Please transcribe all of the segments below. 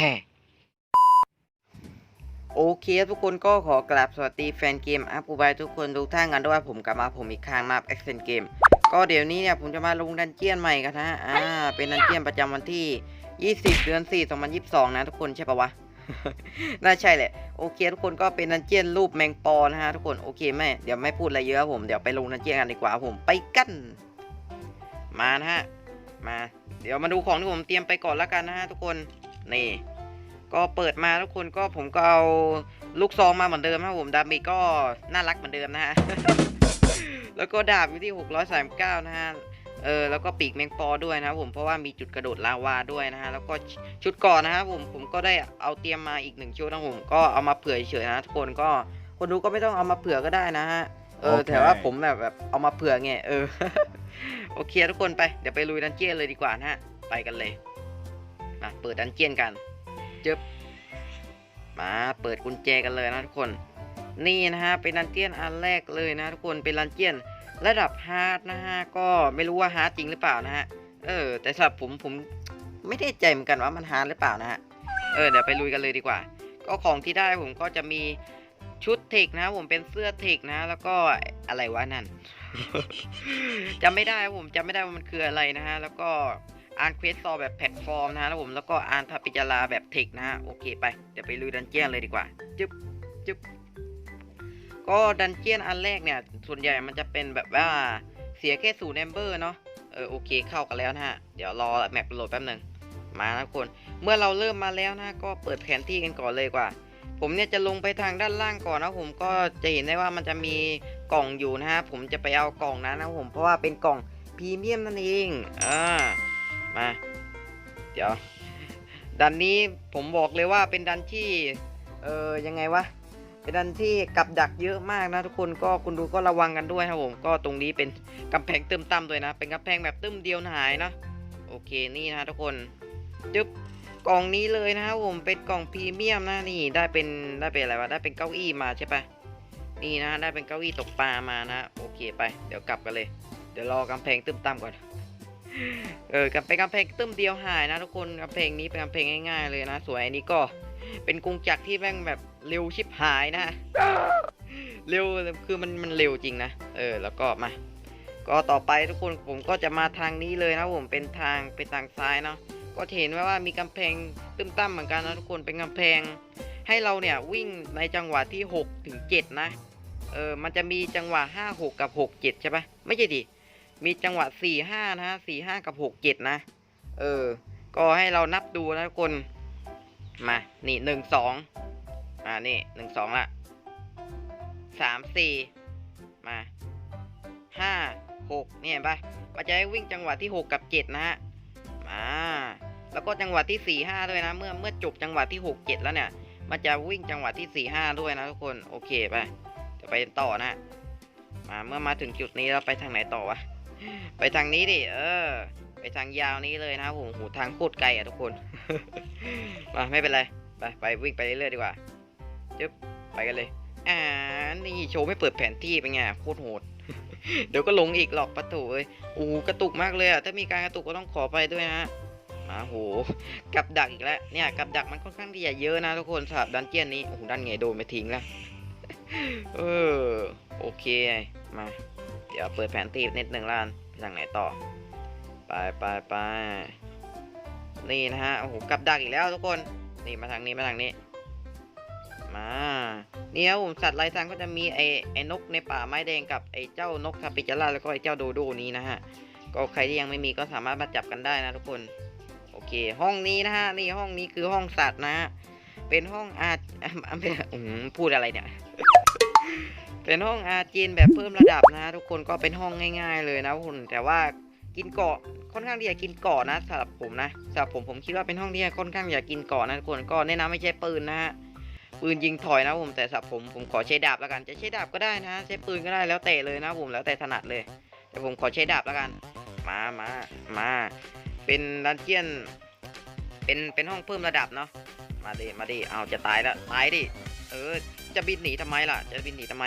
แฮ่โอเคทุกคนก็ขอกราบสวัสดีแฟนเกมอัพอุบายทุกคนทุกท่านกันด้วยผมกลับมาผมอีกครั้งมาแอคเซนเกมก็เดี๋ยวนี้เนี่ยผมจะมาลงดันเจียนใหม่กันนะอ่าเป็นดันเจียนประจำวันที่ 20 เดือน 4 2022 นะทุกคนใช่ปะวะน่าใช่แหละโอเคทุกคนก็เป็นดันเจียนรูปแมงปอนะฮะทุกคนโอเคไม่เดี๋ยวไม่พูดอะไรเยอะผมเดี๋ยวไปลงดันเจียนกันดีกว่าผมไปกันมานะฮะมา เดี๋ยวมาดูของที่ผมเตรียมไปก่อนล้วกันนะฮะทุกคนนี่ ก็เปิดมาทุกคนก็ผมก็เอาลูกซองมาเหมือนเดิมนะครับผมดาเมจก็น่ารักเหมือนเดิมนะฮะ แล้วก็ดาบอยู่ที่ 639 นะฮะ เออแล้วก็ปีกแมงปอด้วยนะครับผมเพราะว่ามีจุดกระโดดลาวาด้วยนะฮะแล้วก็ชุดก่อนนะครับผมผมก็ได้เอาเตรียมมาอีกหนึ่งชุดนะครับผมก็เอามาเผื่อเฉยๆนะทุกคนก็คนดูก็ไม่ต้องเอามาเผื่อก็ได้นะฮะเออโอเคแต่ว่าผมแบบแบบเอามาเผื่อไงเออ โอเคทุกคนไป เดี๋ยวไปลุยดันเจียนเลยดีกว่านะฮะ ไปกันเลยมาเปิดดันเจียนกัน จึบมาเปิดกุญแจกันเลยนะทุกคน นี่นะฮะเป็นดันเจียนอันแรกเลยนะทุกคนเป็นดันเจียนระดับฮาร์ดนะฮะก็ไม่รู้ว่าฮาร์ดจริงหรือเปล่านะฮะเออ แต่สำหรับผมผมไม่แน่ใจเหมือนกันว่ามันฮาร์ดหรือเปล่านะฮะเออเดี๋ยวไปลุยกันเลยดีกว่า ก็ของที่ได้ผมก็จะมีชุดเทคนะผมเป็นเสื้อเทคนะ แล้วก็อะไรวะนั่นจำไม่ได้ผมจำไม่ได้ว่ามันคืออะไรนะฮะแล้วก็ อ่านเควสซอแบบแพลตฟอร์มนะฮะแล้วผมแล้วก็อ่านทาปิจาราแบบเทคนะฮะโอเคไปเดี๋ยวไปลุยดันเจียนเลยดีกว่าจึ๊บจึ๊บก็ดันเจียนอันแรกเนี่ย ส่วนใหญ่มันจะเป็นแบบว่าเสียแค่ศูนย์แอมเบอร์เนาะเออโอเคเข้ากันแล้วนะฮะ เดี๋ยวรอแมปโหลดแป๊บหนึ่งมานะทุกคน เมื่อเราเริ่มมาแล้วนะก็เปิดแผนที่กันก่อนเลยกว่า ผมเนี่ยจะลงไปทางด้านล่างก่อนนะผมก็จะเห็นได้ว่ามันจะมีกล่องอยู่นะฮะผมจะไปเอากล่องนั้นนะผมเพราะว่าเป็นกล่องพรีเมียมนั่นเองอ่า มา เดี๋ยว ดันนี้ผมบอกเลยว่าเป็นดันที่ เออยังไงวะ เป็นดันที่กับดักเยอะมากนะทุกคนก็คุณดูก็ระวังกันด้วยครับผม ก็ตรงนี้เป็นกำแพงเติมต่ำด้วยนะ เป็นกำแพงแบบตึ้มเดียวหายนะ โอเคนี่นะทุกคนจึ๊บกล่องนี้เลยนะครับผมเป็นกล่องพรีเมียมนะนี่ได้เป็นได้เป็นอะไรวะได้เป็นเก้าอี้มาใช่ปะนี่นะได้เป็นเก้าอี้ตกปลามานะ โอเคไป เดี๋ยวกลับกันเลย เดี๋ยวรอกำแพงตึมต่ำก่อน เออกำเป็นกำแพงตึ้มเดียวหายนะทุกคนกำแพงนี้เป็นกำแพงง่ายๆเลยนะ สวยอันนี้ก็เป็นกรุงจักรที่แม่งแบบเร็วชิบหายนะเร็วคือมันมันเร็วจริงนะเออ แล้วก็มา ก็ต่อไปทุกคนผมก็จะมาทางนี้เลยนะผมเป็นทางเป็นทางซ้ายเนาะก็เห็นว่าว่ามีกำแพงตึ้มตั้มเหมือนกันนะทุกคนเป็นกำแพง ให้เราเนี่ยวิ่งในจังหวะที่6ถึง7นะเออมันจะมีจังหวะ5 6กับ6 7ใช่ปะไม่ใช่ดิ มีจังหวะ4 5นะฮะ4 5กับ6 7นะ เออ ก็ให้เรานับดูนะทุกคน มา นี่หนึ่งสองอ่า นี่หนึ่งสองละสามสี่มาห้าหกเนี่ยเห็นปะมันจะให้วิ่งจังหวะที่หกกับเจ็ดนะฮะมาแล้วก็จังหวะที่สี่ห้าด้วยนะ เมื่อเมื่อจบจังหวะที่หกเจ็ดแล้วเนี่ย มันจะวิ่งจังหวะที่สี่ห้าด้วยนะทุกคน โอเคไปเดี๋ยวไปต่อนะมาเมื่อมาถึงจุดนี้เราไปทางไหนต่อวะ ไปทางนี้ดิ เออ ไปทางยาวนี้เลยนะครับผมโหทางโคตรไกลอะทุกคน มาไม่เป็นไร ไปไปวิ่งไปเรื่อยๆดีกว่าจึ๊บไปกันเลย อ่า นี่โชว์ไม่เปิดแผนที่เป็นไงโคตรโหด เดี๋ยวก็ลงอีกหรอกประตูเอ้ยโอ้กระตุกมากเลยอะ ถ้ามีการกระตุกก็ต้องขอไปด้วยนะมาโห กับดักอีกแล้ว เนี่ย กับดักมันค่อนข้างที่จะเยอะนะทุกคนสำหรับดันเจียนนี้ โอ้โหดันไงโดนไปทิ้งแล้ว เออ โอเค มา เดี๋ยวเปิดแผนที่นิดหนึ่งล้านไปทางไหนต่อ ไปไปไปนี่นะฮะ โอ้โหกับดักอีกแล้วทุกคน นี่มาทางนี้มาทางนี้ มานี่ครับผมสัตว์ไร้ทางก็จะมีไอ้ไอ้นกในป่าไม้แดงกับไอ้เจ้านกคาปิจาร่าแล้วก็ไอ้เจ้าโดโดนี้นะฮะ ก็ใครที่ยังไม่มีก็สามารถมาจับกันได้นะทุกคน โอเค ห้องนี้นะฮะ นี่ห้องนี้คือห้องสัตว์นะฮะ เป็นห้องอาร์อะอะไม่อืมพูดอะไรเนี่ย เป็นห้องอาร์จีนแบบเพิ่มระดับนะทุกคนก็เป็นห้องง่าย ๆ เลยนะคุณแต่ว่ากินเกาะค่อนข้างที่จะกินเกาะนะสำหรับผมนะสำหรับผมผมคิดว่าเป็นห้องที่ค่อนข้างที่จะกินเกาะนะทุกคนก็แนะนำไม่ใช่ปืนนะฮะปืนยิงถอยนะผมแต่สำหรับผมผมขอใช้ดาบแล้วกัน จะใช้ดาบก็ได้นะใช้ปืนก็ได้แล้วแต่เลยนะผมแล้วแต่ถนัดเลย แต่ผมขอใช้ดาบแล้วกัน มามามา เป็นดันเจียน เป็นเป็นห้องเพิ่มระดับเนาะมาดิมาดิเอาจะตายแล้วตายดิเออจะบินหนีทำไมล่ะ จะบินหนีทำไม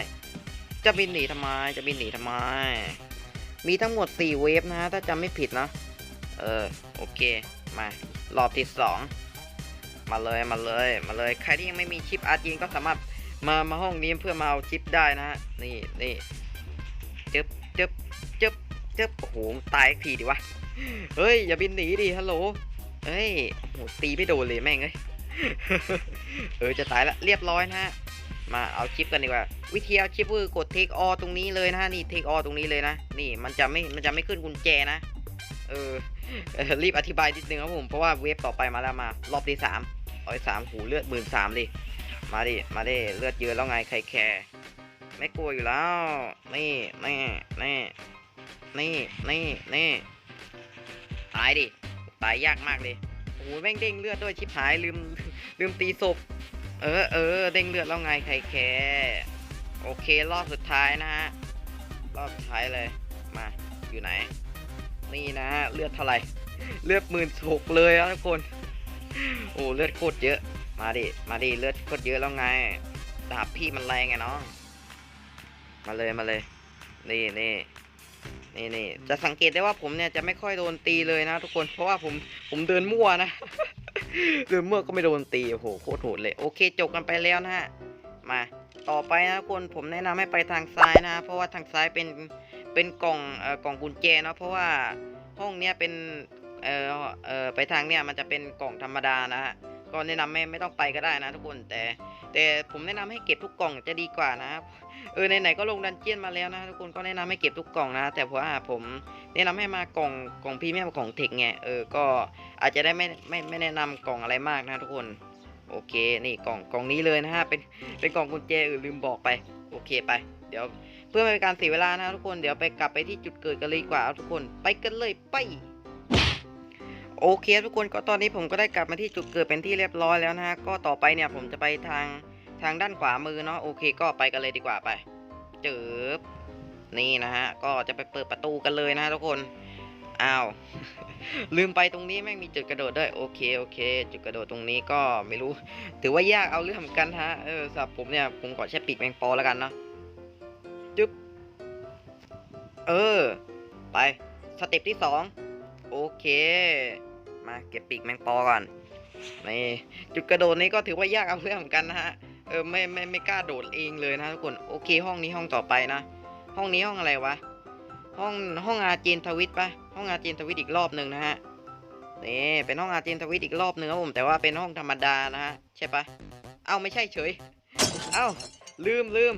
จะบินหนีทำไม จะบินหนีทำไม มีทั้งหมด 4 เวฟนะฮะ ถ้าจำไม่ผิดนะ เออ โอเค มา รอบที่ 2 มาเลย มาเลย มาเลย ใครที่ยังไม่มีชิปอาร์จีนก็สามารถมา มาห้องนี้เพื่อมาเอาชิปได้นะฮะ นี่นี่จึ๊บจึ๊บจึ๊บจึ๊บโอ้โห ตายอีกทีดิวะ เฮ้ย อย่าบินหนีดิ ฮัลโหล เฮ้ย โอ้โห ตีไม่โดนเลยแม่งเอ้ย เออ จะตายละ เรียบร้อยนะฮะ มาเอาชิปกันดีกว่า วิธีเอาชิปคือกดเทคออตรงนี้เลยนะฮะนี่เทคออตรงนี้เลยนะ นี่มันจะไม่มันจะไม่ขึ้นกุญแจนะ เออรีบอธิบายนิดนึงครับผมเพราะว่าเวฟต่อไปมาแล้วมารอบที่สามร้อยสามหูเลือดหมื่นสามดิมาดิมาดิเลือดเยอะแล้วไงใครแคร์ไม่กลัวอยู่แล้ว นี่นี่นี่นี่นี่นี่ตายดิตายยากมากเลยโอ้โหแม่งเด้งเลือดด้วยชิบหายลืมลืมตีศพ เออเออเด้งเลือดแล้วไงใครแคร์โอเครอบสุดท้ายนะฮะ รอบสุดท้ายเลย มา อยู่ไหน นี่นะฮะ เลือดเท่าไหร่ เลือดหมื่นหกเลยอะทุกคน โอ้เลือดโคตรเยอะ มาดิ มาดิ เลือดโคตรเยอะแล้วไง ดาบพี่มันแรงไงน้อง มาเลยมาเลย นี่นี่นี่นี่จะสังเกตได้ว่าผมเนี่ยจะไม่ค่อยโดนตีเลยนะทุกคน เพราะว่าผมผมเดินมั่วนะ หรือเมื่อก็ไม่โดนตีโอ้โหโคตรโหดเลยโอเคจบกันไปแล้วนะฮะมาต่อไปนะทุกคนผมแนะนำให้ไปทางซ้ายนะ เพราะว่าทางซ้ายเป็นเป็นกล่องเอ่อกล่องกุญแจเนาะเพราะว่าห้องเนี้ยเป็นเอ่อเอ่อไปทางเนี้ยมันจะเป็นกล่องธรรมดานะฮะ ก็แนะนำไม่ไม่ต้องไปก็ได้นะทุกคนแต่ แต่ผมแนะนำให้เก็บทุกกล่องจะดีกว่านะครับเออไหนๆก็ลงดันเจียนมาแล้วนะทุกคนก็แนะนำให้เก็บทุกกล่องนะ แต่ว่าผมแนะนำให้มากล่องกล่องพรีเมียมของเทคไงเออก็อาจจะได้ไม่ไม่ไม่แนะนำกล่องอะไรมากนะทุกคนโอเคนี่กล่องกล่องนี้เลยนะฮะเป็นเป็นกล่องกุญแจเออลืมบอกไปโอเคไป เดี๋ยวเพื่อไม่เป็นการเสียเวลานะทุกคนเดี๋ยวไปกลับไปที่จุดเกิดกันเลยดีกว่าทุกคนไปกันเลยไป โอเคทุกคนก็ตอนนี้ผมก็ได้กลับมาที่จุดเกิดเป็นที่เรียบร้อยแล้วนะฮะก็ต่อไปเนี่ยผมจะไปทางทางด้านขวามือเนาะโอเค ก็ไปกันเลยดีกว่าไปเจอบนี่นะฮะก็จะไปเปิดประตูกันเลยนะทุกคนอ้าวลืมไปตรงนี้แม่งมีจุดกระโดดด้วยโอเคโอเค จุดกระโดดตรงนี้ก็ไม่รู้ ถือว่ายากเอาเรื่องเหมือนกันฮะเออสำหรับผมเนี่ยผมขอใช้ปีกแมงปอแล้วกันเนาะจึ๊บเออ ไปสเต็ปที่สองโอเค มาเก็บปีกแมงปอก่อนนี่จุดกระโดดนี้ก็ถือว่ายากเอาเรื่องเหมือนกันนะฮะเออไม่ไม่ไม่กล้าโดดเองเลยนะทุกคนโอเคห้องนี้ห้องต่อไปนะ ห้องนี้ห้องอะไรวะห้องห้องอาเจนทวิตปะห้องอาเจนทวิตอีกรอบหนึ่งนะฮะนี่เป็นห้องอาเจนทวิตอีกรอบหนึ่งครับผมแต่ว่าเป็นห้องธรรมดานะฮะใช่ปะเอ้าไม่ใช่เฉย เอ้าลืมลืม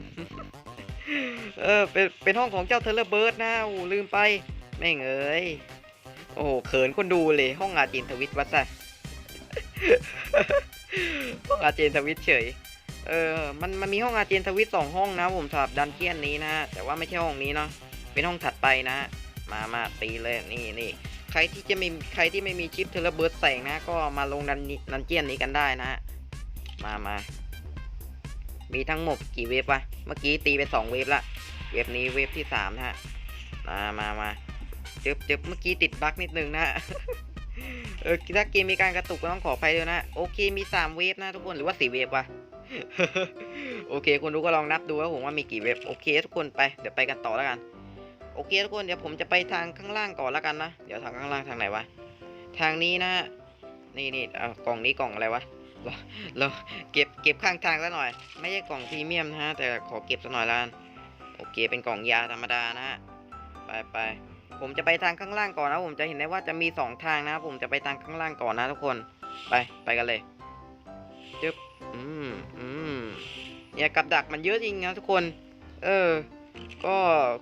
เออเป็นเป็นห้องของเจ้าเทเลเบิร์ดนะโอ้ลืมไปแม่งเอ้ย โอ้โหเขินคนดูเลยห้องอาเจนทวิตวัดซะห้องอาเจนทวิตเฉย เออมันมันมีห้องอาเจนทวิตสองห้องนะผมสำหรับดันเจียนนี้นะแต่ว่าไม่ใช่ห้องนี้เนาะเป็นห้องถัดไปนะ มามาตีเลยนี่นี่ใครที่จะมีใครที่ไม่มีชิปเทเลเบิร์ดแสงนะ ก็มาลงดันดันเจียนนี้กันได้นะฮะมามามีทั้งหมดกี่เวฟวะเมื่อกี้ตีไปสองเวฟละเวฟนี้เวฟที่สามนะฮะมามามา จึบจึบเมื่อกี้ติดบั๊กนิดนึงนะเออถ้าเกมมีการกระตุกก็ต้องขออภัยด้วยนะ โอเคมีสามเวฟนะทุกคนหรือว่าสี่เวฟวะโอเคคุณดูก็ลองนับดูว่าผมว่ามีกี่เว็บโอเค ทุกคนไปเดี๋ยวไปกันต่อแล้วกัน โอเคทุกคนเดี๋ยวผมจะไปทางข้างล่างก่อนแล้วกันนะ เดี๋ยวทางข้างล่างทางไหนวะทางนี้นะ นี่นี่เอากล่องนี้กล่องอะไรวะเราเราเก็บเก็บข้างทางซะหน่อย ไม่ใช่กล่องพรีเมียมนะฮะแต่ขอเก็บซะหน่อยละกันโอเคเป็นกล่องยาธรรมดานะฮะไปไป ผมจะไปทางข้างล่างก่อนนะผมจะเห็นได้ว่าจะมีสองทางนะผมจะไปทางข้างล่างก่อนนะทุกคนไปไปกันเลยจึ๊บอืมอืมเนี่ยกับดักมันเยอะจริงนะทุกคน เออ ก็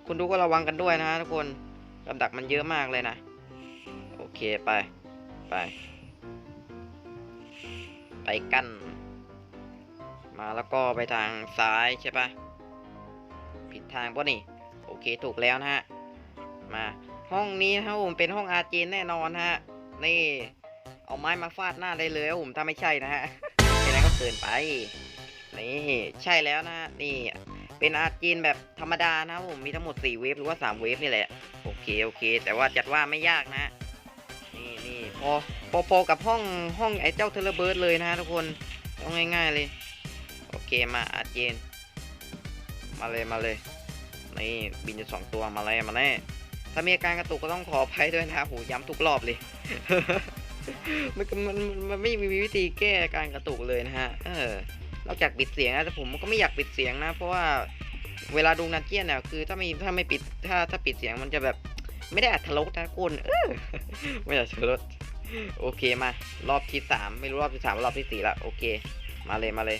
คุณดูก็ระวังกันด้วยนะทุกคนกับดักมันเยอะมากเลยนะ โอเคไปไป ไปกันมาแล้วก็ไปทางซ้ายใช่ปะผิดทางปะนี่ โอเคถูกแล้วนะฮะ มา ห้องนี้นะครับผมเป็นห้องอาเจนแน่นอนฮะ นี่ เอาไม้มาฟาดหน้าได้เลยครับผมถ้าไม่ใช่นะฮะแค่นั้นก็เกินไป นี่ใช่แล้วนะนี่เป็นอาร์จีนแบบธรรมดานะครับผมมีทั้งหมด 4 เวฟหรือว่า 3 เวฟนี่แหละ โอเคโอเค แต่ว่าจัดว่าไม่ยากนะ นี่นี่พอพอพอกับห้องห้องไอ้เจ้าเทเลเบิร์ดเลยนะฮะทุกคนต้องง่าย ๆเลย โอเคมาอาร์จีนมาเลยมาเลยนี่บินอยู่สองตัวมาเลยมาแน่ ถ้ามีอาการกระตุกก็ต้องขออภัยด้วยนะหูย้ำทุกรอบเลย มันมันมันไม่มีวิธีแก้การกระตุกเลยนะฮะ เออนอกจากปิดเสียงนะแต่ผมก็ไม่อยากปิดเสียงนะ เพราะว่าเวลาดูนันเกียนเนี่ยคือถ้าไม่ถ้าไม่ปิดถ้าถ้าปิดเสียงมันจะแบบไม่ได้อัธรสนะคุณเออไม่ได้อัธรสโอเคมารอบที่สามไม่รู้รอบที่สามหรือรอบที่สี่ละโอเค มาเลยมาเลย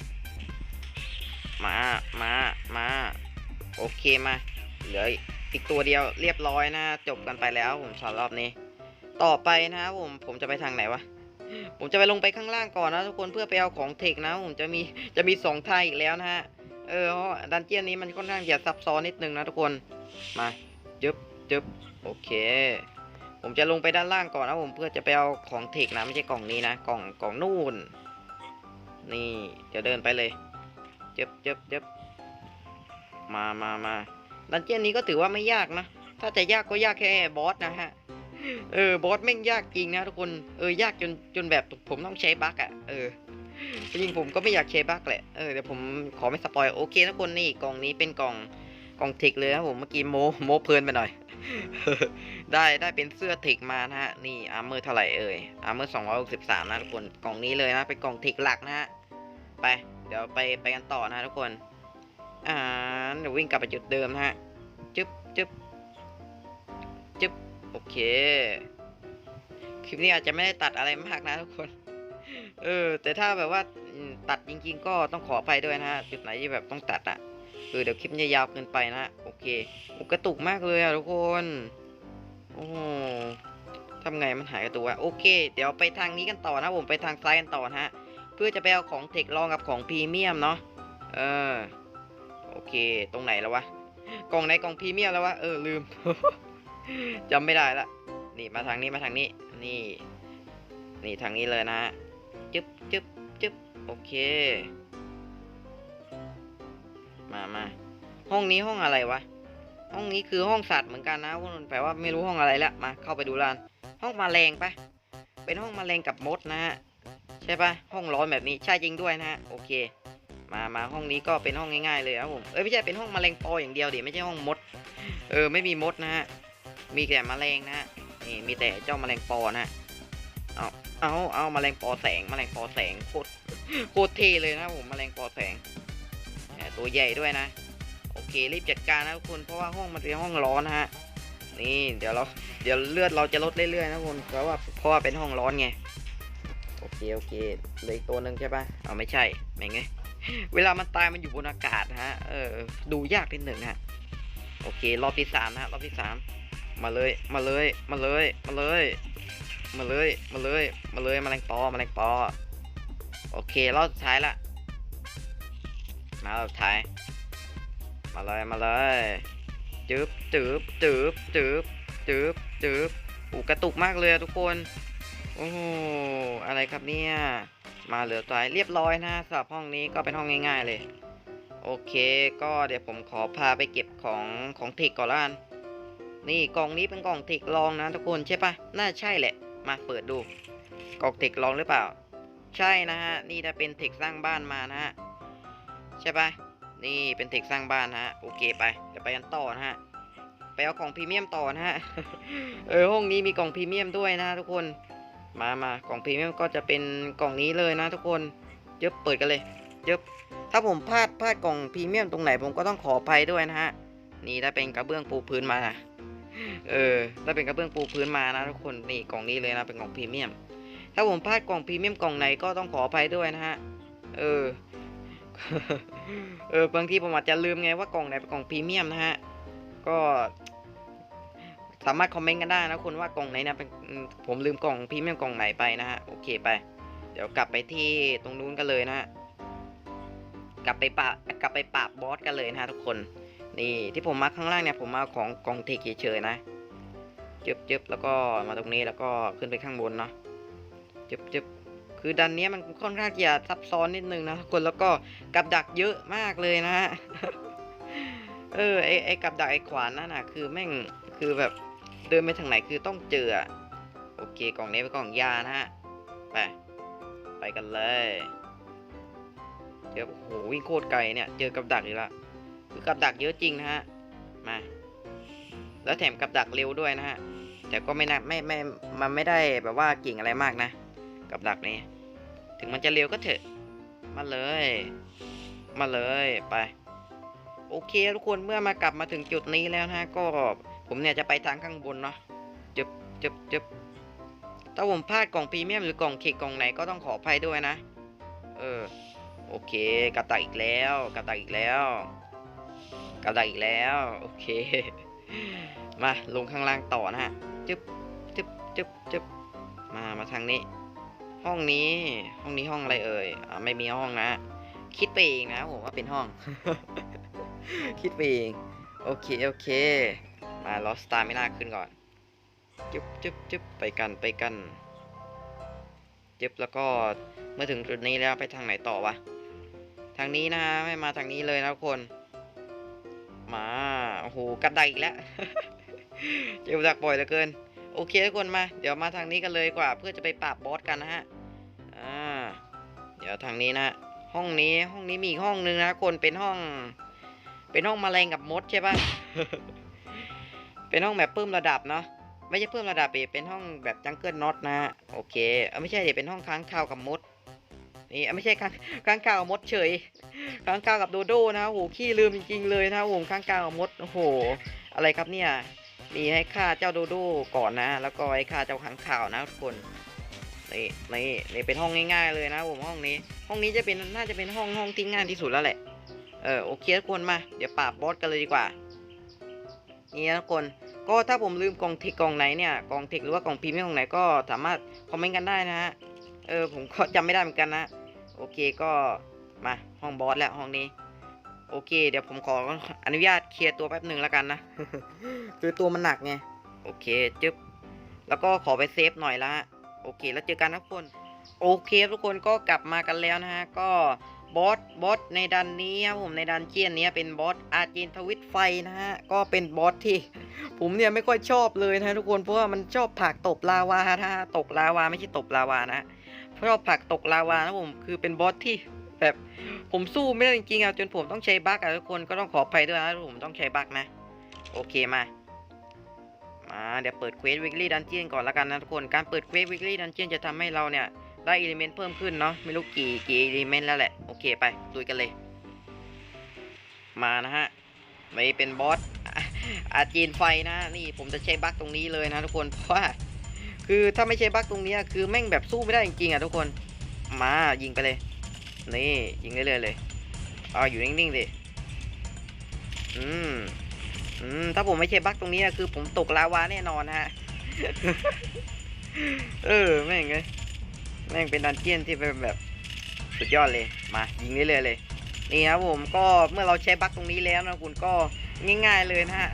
มามามาโอเคมาเหลือ อีกตัวเดียวเรียบร้อยนะ จบกันไปแล้วผมสอนรอบนี้ ต่อไปนะครับผมผมจะไปทางไหนวะผมจะไปลงไปข้างล่างก่อนนะทุกคนเพื่อไปเอาของเทคนะผมจะมีจะมีสองทางอีกแล้วนะฮะเออดันเจียนนี้มันค่อนข้างจะซับซ้อนนิดนึงนะทุกคนมาจึบจึบโอเค ผมจะลงไปด้านล่างก่อนนะผมเพื่อจะไปเอาของเทคนะไม่ใช่กล่องนี้นะกล่องกล่องนู่น นี่จะเดินไปเลยจึบจึบจึบมามามา ดันเจี้ยนนี้ก็ถือว่าไม่ยากนะ ถ้าจะยากก็ยากแค่บอสนะฮะ เออบอสแม่งยากจริงนะทุกคน เออยากจนจนแบบผมต้องใช้บั๊กอะเออจริงผมก็ไม่อยากใช้บั๊กแหละ เออเดี๋ยวผมขอไม่สปอยโอเคทุกคนนี่กล่องนี้เป็นกล่องกล่องเทคเลยนะผมเมื่อกี้โมโมเพลินไปหน่อย ได้ได้เป็นเสื้อเทคมานะฮะ นี่อาร์เมอร์เท่าไหร่เอ่ยอาร์เมอร์สองร้อยหกสิบสามนะทุกคนกล่องนี้เลยนะเป็นกล่องเทคหลักนะฮะไปเดี๋ยวไปไปกันต่อนะทุกคน อ่าเดี๋ยววิ่งกลับไปจุดเดิมนะฮะ จึ๊บจึ๊บจึ๊บโอเค คลิปนี้อาจจะไม่ได้ตัดอะไรมากนะทุกคน เออ แต่ถ้าแบบว่าตัดจริง ๆ ก็ต้องขออภัยด้วยนะฮะ จุดไหนที่แบบต้องตัดอะเออเดี๋ยวคลิปจะยาวเกินไปนะโอเคอ้กระตุกมากเลยอะทุกคน โอ้ทำไงมันหายกระตุกอะโอเค เดี๋ยวไปทางนี้กันต่อนะผมไปทางซ้ายกันต่อนะฮะ เพื่อจะไปเอาของเทคลองกับของพรีเมียมเนาะ เออ โอเค ตรงไหนแล้ววะ กล่องไหนกล่องพรีเมียมแล้ววะ เออลืมจำไม่ได้ละ นี่มาทางนี้มาทางนี้ นี่ นี่ทางนี้เลยนะฮะ จึ๊บจึ๊บจึ๊บโอเค มามาห้องนี้ห้องอะไรวะ ห้องนี้คือห้องสัตว์เหมือนกันนะว่ามันแปลว่าไม่รู้ห้องอะไรละ มาเข้าไปดูลาน ห้องมาแมลงปะเป็นห้องมาแมลงกับมดนะฮะ ใช่ปะห้องร้อนแบบนี้ ใช่จริงด้วยนะฮะ โอเค มามาห้องนี้ก็เป็นห้องง่ายๆเลยครับผมเอ้ยไม่ใช่เป็นห้องแมลงปออย่างเดียวเดิไม่ใช่ห้องมด เออไม่มีมดนะฮะมีแต่แมลงนะฮะนี่มีแต่เจ้าแมลงปอนะฮะเอาเอาเอาแมลงปอแสงแมลงปอแสงโคตรโคตรเท่เลยนะผมแมลงปอแสงตัวใหญ่ด้วยนะ โอเครีบจัดการนะทุกคนเพราะว่าห้องมันเป็นห้องร้อนนะฮะนี่เดี๋ยวเราเดี๋ยวเลือดเราจะลดเรื่อยๆนะทุกคนเพราะว่าเพราะว่าเป็นห้องร้อนไงโอเคโอเคเลยตัวหนึ่งใช่ปะเอาไม่ใช่แม่งไง เวลามันตายมันอยู่บนอากาศฮะ เออ ดูยากนิดหนึ่งฮะ โอเค รอบที่สามนะฮะ รอบที่สามมาเลย มาเลย มาเลย มาเลย มาเลย มาเลย มาเลย มาแมลงปอมาแมลงปอ โอเค รอบสุดท้ายละ มารอบสุดท้าย มาเลย มาเลยจึ๊บจึ๊บจึ๊บจึ๊บจึ๊บจึ๊บอูกระตุกมากเลยทุกคน โอ้โหอะไรครับเนี่ย มาเหลือตัวท้ายเรียบร้อยนะสำหรับห้องนี้ก็เป็นห้องง่าย ๆ เลย โอเค ก็เดี๋ยวผมขอพาไปเก็บของของเทคก่อนละกันนี่กล่องนี้เป็นกล่องเทคลองนะทุกคนใช่ปะน่าใช่แหละ มาเปิดดูกล่องเทคลองหรือเปล่า ใช่นะฮะ นี่ถ้าเป็นเทคสร้างบ้านมานะฮะ ใช่ปะนี่เป็นเทคสร้างบ้านนะฮะ โอเคไป เดี๋ยวไปกันต่อนะฮะ ไปเอากล่องพรีเมียมต่อนะฮะ เออห้องนี้มีกล่องพรีเมียมด้วยนะทุกคน มามากล่องพรีเมียมก็จะเป็นกล่องนี้เลยนะทุกคนเยบเปิดกันเลยเยบถ้าผมพลาดพลาดกล่องพรีเมียมตรงไหนผมก็ต้องขออภัยด้วยนะฮะนี่ถ้าเป็นกระเบื้องปูพื้นมาเออถ้าเป็นกระเบื้องปูพื้นมานะทุกคนนี่กล่องนี้เลยนะเป็นกล่องพรีเมียม ถ้าผมพลาดกล่องพรีเมียมกล่องไหนก็ต้องขออภัยด้วยนะฮะเออเออบางทีผมอาจจะลืมไงว่ากล่องไหนเป็นกล่องพรีเมียมนะฮะก็ สามารถคอมเมนต์กันได้นะคุณว่ากล่องไหนนะเป็นผมลืมกล่องพรีเมียมกล่องไหนไปนะฮะโอเคไป เดี๋ยวกลับไปที่ตรงนู้นกันเลยนะฮะกลับไปปะกลับไปปราบบอสกันเลยนะฮะทุกคนนี่ที่ผมมาข้างล่างเนี่ยผมมาของกองเทคเฉยๆนะจึบจึบแล้วก็มาตรงนี้แล้วก็ขึ้นไปข้างบนเนาะจึบจึบคือดันเนี้ยมันค่อนข้างจะซับซ้อนนิดนึงนะทุกคนแล้วก็กับดักเยอะมากเลยนะฮะเออไอไอกับดักไอขวานนั่นน่ะคือแม่งคือแบบ เดินไปทางไหนคือต้องเจอโอเคกล่องนี้เป็นกล่องยานะฮะไปไปกันเลยเดี๋ยวโอ้โหวิ่งโคตรไกลเนี่ยเจอกับดักอีกละคือกับดักเยอะจริงนะฮะมาแล้วแถมกับดักเร็วด้วยนะฮะแต่ก็ไม่น่าไม่ไม่มันไม่ได้แบบว่าเก่งอะไรมากนะ กับดักนี้ ถึงมันจะเร็วก็เถอะ มาเลย มาเลยไป โอเคทุกคนเมื่อมากลับมาถึงจุดนี้แล้วนะก็ ผมเนี่ยจะไปทางข้างบนเนาะจึบจึบจึบถ้าผมพลาดกล่องพรีเมียมหรือกล่องเคกกล่องไหนก็ต้องขออภัยด้วยนะ เออ โอเคกระตักอีกแล้วกระตักอีกแล้วกระตักอีกแล้ว โอเค มาลงข้างล่างต่อนะฮะจึบจึบจึบจึบมามาทางนี้ ห้องนี้ห้องนี้ห้องอะไรเอ่ยอ่าไม่มีห้องนะ คิดไปเองนะผมว่าเป็นห้อง คิดไปเอง โอเค โอเค มาลอสตาร์ไม่น่าขึ้นก่อนจึบจึบจึบไปกันไปกันจึบแล้วก็เมื่อถึงจุดนี้แล้วไปทางไหนต่อวะ ทางนี้นะฮะไม่มาทางนี้เลยนะทุกคน มาโอ้โหกระไดอีกแล้วเจ็บดักบ่อยเหลือเกิน โอเคทุกคนมา เดี๋ยวมาทางนี้กันเลยดีกว่า เพื่อจะไปปราบบอสกันนะฮะอ่าเดี๋ยวทางนี้นะห้องนี้ห้องนี้มีอีกห้องนึงนะคนเป็นห้อง เป็นห้องแมลงกับมดใช่ปะ เป็นห้องแบบเพิ่มระดับเนาะไม่ใช่เพิ่มระดับเป็นห้องแบบจังเกิลน็อตนะโอเคเอไม่ใช่เดี๋ยวเป็นห้องค้างคาวกับมดนี่ไม่ใช่ค้างค้างคาวกับมดเฉยค้างคาวกับโดโด้นะโอ้โหขี้ลืมจริงๆเลยนะผมค้างคาวกับมดโอ้โห อะไรครับเนี่ยมีให้ฆ่าเจ้าโดโด้ก่อนนะ แล้วก็ให้ฆ่าเจ้าค้างคาวนะทุกคนนี่นี่นี่เป็นห้องง่าย ๆ เลยนะผมห้องนี้ ห้องนี้จะเป็นน่าจะเป็นห้องห้องที่ง่ายที่สุดแล้วแหละเออโอเคทุกคนมา เดี๋ยวปราบบอสกันเลยดีกว่านี่นะทุกคน ก็ถ้าผมลืมกล่องเทคกล่องไหนเนี่ยกล่องเทคหรือว่ากล่องพรีเมียมกล่องไหนก็สามารถคอมเมนต์กันได้นะฮะเออผมก็จำไม่ได้เหมือนกันนะ โอเคก็มาห้องบอสแล้วห้องนี้ โอเค เดี๋ยวผมขออนุญาตเคลียร์ตัวแป๊บหนึ่งแล้วกันนะคือตัวมันหนักไงโอเคจึ๊บแล้วก็ขอไปเซฟหน่อยละฮะโอเค แล้วเจอกันนะทุกคน โอเคทุกคนก็กลับมากันแล้วนะฮะก็ บอสบอสในดันนี้ครับผมในดันเจียนนี้เป็นบอสอาร์เจนทวิตไฟนะฮะก็เป็นบอสที่ ผมเนี่ยไม่ค่อยชอบเลยนะทุกคนเพราะว่ามันชอบผักตกลาวานะฮะตกลาวาไม่ใช่ตกลาวานะชอบผักตกลาวานะผมคือเป็นบอสที่แบบผมสู้ไม่ได้จริงๆอะจนผมต้องใช้บั๊กอะทุกคนก็ต้องขออภัยด้วยนะผมต้องใช้บั๊กนะโอเคมามาเดี๋ยวเปิดเควสวิกฤตดันเจียนก่อนละกันนะทุกคนการเปิดเควสวิกฤตดันเจียนจะทำให้เราเนี่ย ได้อิเลเมนต์เพิ่มขึ้นเนาะไม่รู้กี่กี่อิเลเมนต์แล้วแหละ โอเคไปลุยกันเลย มานะฮะไม่เป็นบอสอาจีนไฟนะนี่ผมจะใช้บั๊กตรงนี้เลยนะทุกคนเพราะว่าคือถ้าไม่ใช่บั๊กตรงนี้คือแม่งแบบสู้ไม่ได้จริงๆอะทุกคนมายิงไปเลย นี่ยิงได้เลยเลยเอาอยู่นิ่งๆดิอืมอืมถ้าผมไม่ใช่บั๊กตรงนี้คือผมตกลาวาแน่นอนฮะ เออแม่งเลย แม่งเป็นดันเจียนที่เป็นแบบสุดยอดเลยมายิงได้เลยเลยนี่ครับผมก็เมื่อเราใช้บั๊กตรงนี้แล้วนะคุณก็ง่าย ๆเลยนะฮะ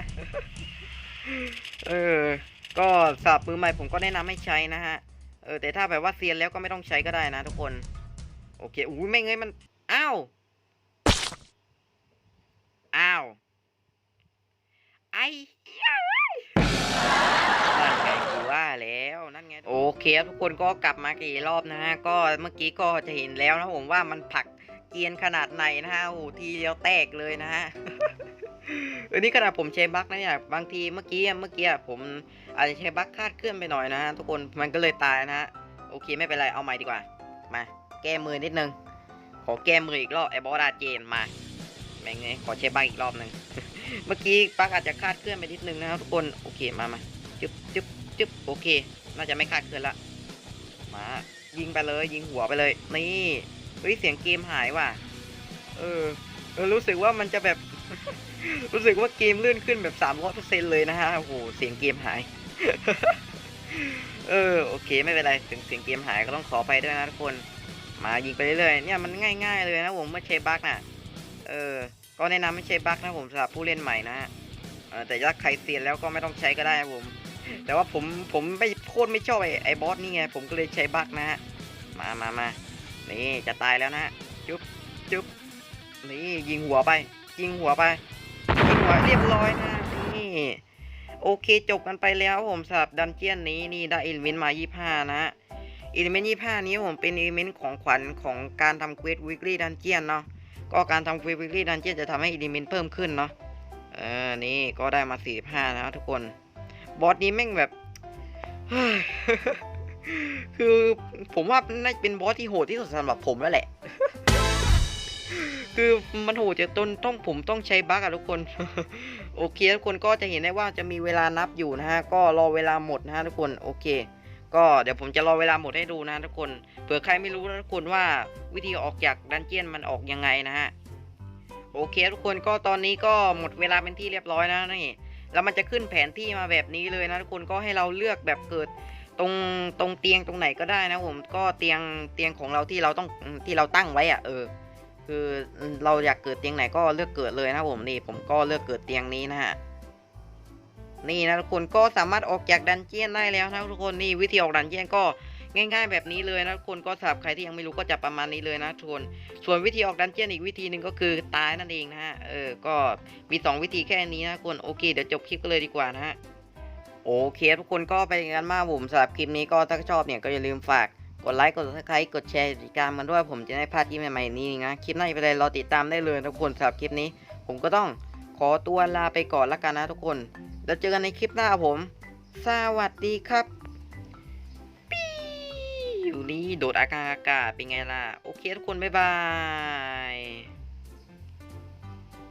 เออก็สำหรับมือใหม่ผมก็แนะนำให้ใช้นะฮะเออแต่ถ้าแบบว่าเซียนแล้วก็ไม่ต้องใช้ก็ได้นะทุกคนโอเคอุ้ยไม่งเงยมันอ้าวอ้าวไอ้ แล้วนั่นไงโอเคครับทุกคนก็กลับมากี่รอบนะฮะก็เมื่อกี้ก็จะเห็นแล้วนะผมว่ามันผลักเกียนขนาดไหนนะฮะโอ้ทีเดียวแตกเลยนะฮะเออนี่ขนาดผมใช้บั๊กนะเนี่ยบางทีเมื่อกี้เมื่อกี้ผมอาจจะใช้บั๊กคาดเคลื่อนไปหน่อยนะฮะทุกคนมันก็เลยตายนะฮะโอเคไม่เป็นไรเอาใหม่ดีกว่ามาแก้มือนิดนึงขอแก้มืออีกรอบไอ้บอสอาเจนมาแม่งไงขอใช้บั๊กอีกรอบหนึ่งเมื่อกี้บั๊กอาจจะคาดเคลื่อนไปนิดนึงนะครับทุกคนโอเคมามาจึ๊บจึ๊บ จึ๊บโอเค น่าจะไม่คาดเคลื่อนละ มา ยิงไปเลย ยิงหัวไปเลย นี่เฮ้ยเสียงเกมหายว่ะ เออเออรู้สึกว่ามันจะแบบ รู้สึกว่าเกมเลื่อนขึ้นแบบสามร้อยเปอร์เซ็นเลยนะฮะ โอ้โห เสียงเกมหาย เออ โอเค ไม่เป็นไร ถึงเสียงเกมหายก็ต้องขอไปด้วยนะทุกคน มายิงไปเรื่อยๆ เนี่ยมันง่ายๆเลยนะผมไม่ใช่บั๊กนะเออ ก็แนะนำไม่ใช่บั๊กนะผมสำหรับผู้เล่นใหม่นะฮะแต่ถ้าใครเซียนแล้วก็ไม่ต้องใช้ก็ได้นะผม แต่ว่าผมผมไม่โคตรไม่ชอบไอ้ไอ้บอสนี่ไงผมก็เลยใช้บั๊กนะฮะมามามานี่จะตายแล้วนะจุ๊บจุ๊บนี่ยิงหัวไป ยิงหัวไปยิงหัวเรียบร้อยนะนี่โอเคจบกันไปแล้วผมสำหรับดันเจียนนี้นี่ได้อิเลเมนต์มา25นะฮะอิเลเมนต์25 นี้ผมเป็นอิเลเมนต์ของขวัญของการทำเควสวิกฤตดันเจียนเนาะก็การทำเควสวิกฤตดันเจียนจะทำให้อิเลเมนต์เพิ่มขึ้นเนาะเออนี่ก็ได้มา 45 นะทุกคน บอสนี้แม่งแบบ คือผมว่าน่าจะเป็นบอสที่โหดที่สุดสำหรับผมแล้วแหละ คือมันโหดจะจนต้องผมต้องใช้บั๊กอะทุกคน โอเคทุกคนก็จะเห็นได้ว่าจะมีเวลานับอยู่นะฮะ ก็รอเวลาหมดนะฮะทุกคนโอเคก็เดี๋ยวผมจะรอเวลาหมดให้ดูนะทุกคน เผื่อใครไม่รู้นะทุกคนว่าวิธีออกจากดันเจียนมันออกยังไงนะฮะ โอเคทุกคนก็ตอนนี้ก็หมดเวลาเป็นที่เรียบร้อยนะนี่ แล้วมันจะขึ้นแผนที่มาแบบนี้เลยนะทุกคนก็ให้เราเลือกแบบเกิดตรงตรงเตียงตรงไหนก็ได้นะผมก็เตียงเตียงของเราที่เราต้องที่เราตั้งไว้อะเออ คือเราอยากเกิดเตียงไหนก็เลือกเกิดเลยนะผมนี่ผมก็เลือกเกิดเตียงนี้นะฮะนี่นะทุกคนก็สามารถออกจากดันเจียนได้แล้วนะทุกคนนี่วิธีออกดันเจียนก็ ง่ายๆแบบนี้เลยนะทุกคนก็สำหรับใครที่ยังไม่รู้ก็จะประมาณนี้เลยนะทุกคนส่วนวิธีออกดันเจียนอีกวิธีหนึ่งก็คือตายนั่นเองนะฮะเออก็มีสองวิธีแค่นี้นะทุกคนโอเคเดี๋ยวจบคลิปกันเลยดีกว่านะฮะโอเคทุกคนก็ไปกันมากผมสำหรับคลิปนี้ก็ถ้าชอบเนี่ยก็อย่าลืมฝากกดไลค์กดซับสไครต์กดแชร์ติดตามมันด้วยผมจะได้พลาดคลิปใหม่ๆนี้นะคลิปหน้าจะเป็นไรรอติดตามได้เลยนะทุกคนสำหรับคลิปนี้ ผมก็ต้องขอตัวลาไปก่อนละกันนะทุกคน แล้วเจอกันในคลิปหน้าผม สวัสดีครับ อยู่นี้โดดอากาศเป็นไงล่ะ โอเคทุกคน บ๊ายบาย